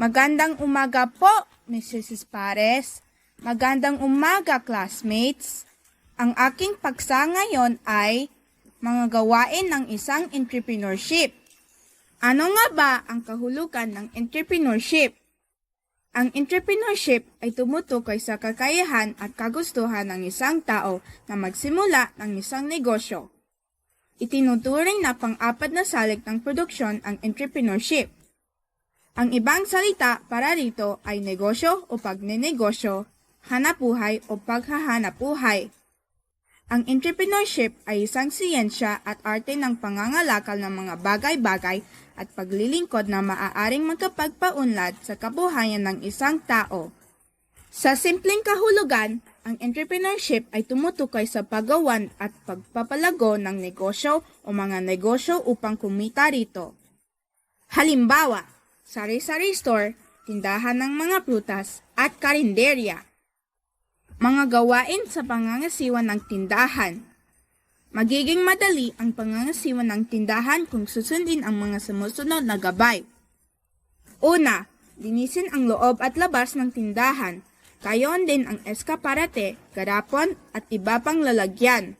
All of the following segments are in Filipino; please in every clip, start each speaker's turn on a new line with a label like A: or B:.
A: Magandang umaga po, Mrs. Pares. Magandang umaga, classmates. Ang aking paksa ngayon ay mga gawain ng isang entrepreneurship. Ano nga ba ang kahulugan ng entrepreneurship? Ang entrepreneurship ay tumutukoy sa kakayahan at kagustuhan ng isang tao na magsimula ng isang negosyo. Itinuturing na pang-apat na salik ng produksyon ang entrepreneurship. Ang ibang salita para rito ay negosyo o pagnenegosyo, hanap-buhay o paghahanap buhay. Ang entrepreneurship ay isang siyensya at arte ng pangangalakal ng mga bagay-bagay at paglilingkod na maaaring magkapagpaunlad sa kabuhayan ng isang tao. Sa simpleng kahulugan, ang entrepreneurship ay tumutukoy sa paggawan at pagpapalago ng negosyo o mga negosyo upang kumita rito. Halimbawa, sari-sari store, tindahan ng mga prutas at karinderya. Mga gawain sa pangangasiwa ng tindahan. Magiging madali ang pangangasiwa ng tindahan kung susundin ang mga sumusunod na gabay. Una, linisin ang loob at labas ng tindahan. Kayon din ang eskaparate, garapon at iba pang lalagyan.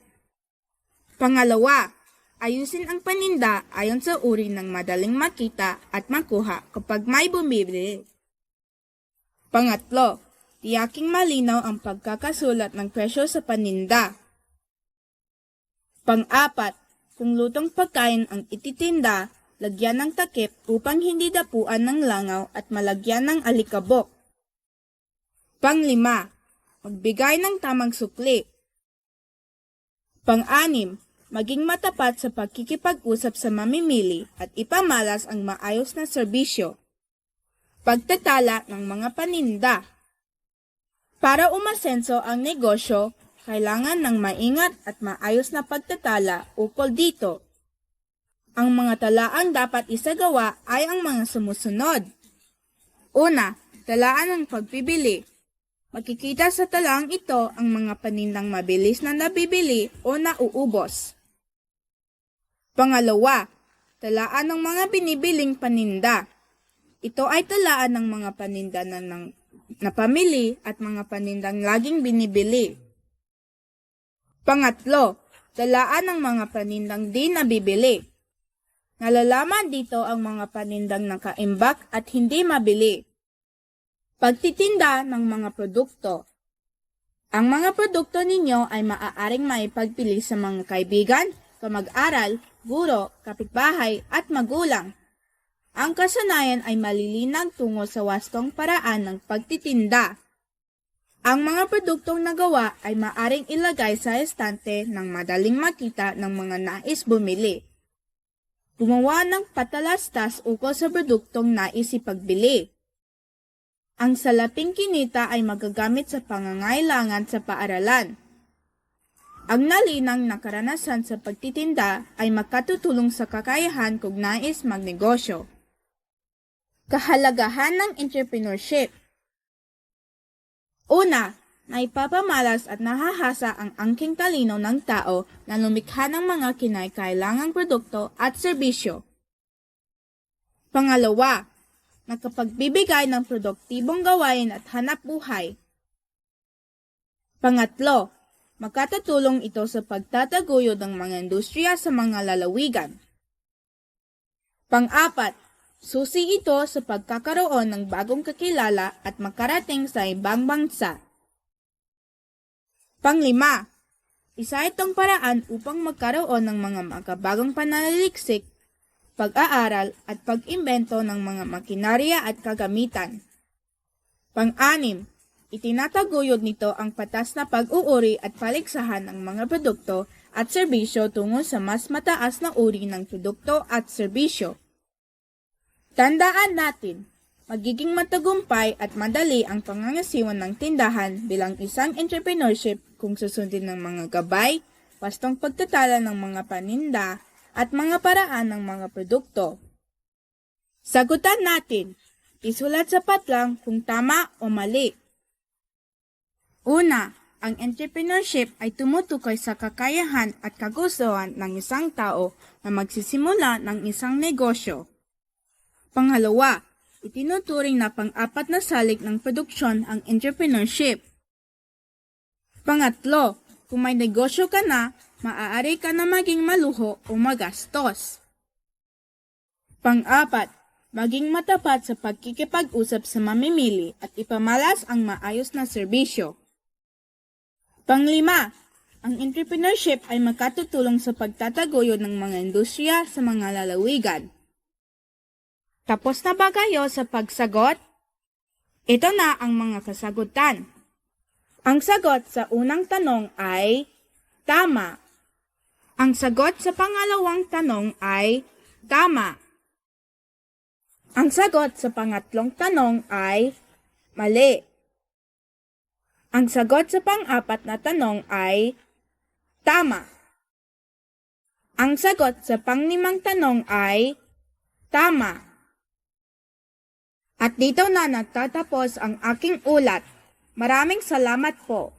A: Pangalawa, ayusin ang paninda ayon sa uri ng madaling makita at makuha kapag may bumibili. Pangatlo, tiyaking malinaw ang pagkakasulat ng presyo sa paninda. Pang-apat, kung lutong pagkain ang ititinda, lagyan ng takip upang hindi dapuan ng langaw at malagyan ng alikabok. Panglima, magbigay ng tamang sukli. Pang-anim, maging matapat sa pagkikipag-usap sa mamimili at ipamalas ang maayos na serbisyo. Pagtatala ng mga paninda. Para umasenso ang negosyo, kailangan ng maingat at maayos na pagtatala ukol dito. Ang mga talaan dapat isagawa ay ang mga sumusunod. Una, talaan ng pagpibili. Makikita sa talang ito ang mga panindang mabilis na nabibili o nauubos. Pangalawa, talaan ng mga binibiling paninda. Ito ay talaan ng mga paninda na, ng, na pamili at mga panindang laging binibili. Pangatlo, talaan ng mga panindang di nabibili. Nalalaman dito ang mga panindang nakaimbak at hindi mabili. Pagtitinda ng mga produkto. Ang mga produkto ninyo ay maaaring maipagpili sa mga kaibigan, kamag-aral, guro, kapitbahay at magulang. Ang kasanayan ay malilinang tungo sa wastong paraan ng pagtitinda. Ang mga produktong nagawa ay maaring ilagay sa estante ng madaling makita ng mga nais bumili. Gumawa ng patalastas ukol sa produktong nais ipagbili. Ang salaping kinita ay magagamit sa pangangailangan sa paaralan. Ang nalinang na karanasan sa pagtitinda ay makatutulong sa kakayahan kung nais magnegosyo. Kahalagahan ng entrepreneurship Una, naipapamalas at nahahasa ang angking talino ng tao na lumikha ng mga kinakailangang produkto at serbisyo. Pangalawa, nakapagbibigay ng produktibong gawain at hanap buhay. Pangatlo, makatutulong ito sa pagtataguyod ng mga industriya sa mga lalawigan. Pang-apat, susi ito sa pagkakaroon ng bagong kakilala at makarating sa ibang bansa. Panglima, isa itong paraan upang magkaroon ng mga makabagong pananaliksik, pag-aaral at pag-imbento ng mga makinarya at kagamitan. Pang-anim, itinataguyod nito ang patas na pag-uuri at paligsahan ng mga produkto at serbisyo tungo sa mas mataas na uri ng produkto at serbisyo. Tandaan natin, magiging matagumpay at madali ang pangangasiwan ng tindahan bilang isang entrepreneurship kung susundin ng mga gabay, wastong pagtatala ng mga paninda, at mga paraan ng mga produkto. Sagutan natin, isulat sa patlang kung tama o mali. Una, ang entrepreneurship ay tumutukoy sa kakayahan at kagustuhan ng isang tao na magsisimula ng isang negosyo. Pangalawa, itinuturing na pang-apat na salik ng produksyon ang entrepreneurship. Pangatlo, kung may negosyo ka na, maaari ka na maging maluho o magastos. Pang-apat, maging matapat sa pagkikipag-usap sa mamimili at ipamalas ang maayos na serbisyo. Panglima, ang entrepreneurship ay makatutulong sa pagtataguyod ng mga industriya sa mga lalawigan. Tapos na ba kayo sa pagsagot? Ito na ang mga kasagutan. Ang sagot sa unang tanong ay tama. Ang sagot sa pangalawang tanong ay tama. Ang sagot sa pangatlong tanong ay mali. Ang sagot sa pang-apat na tanong ay tama. Ang sagot sa panglimang tanong ay tama. At dito na nagtatapos ang aking ulat. Maraming salamat po.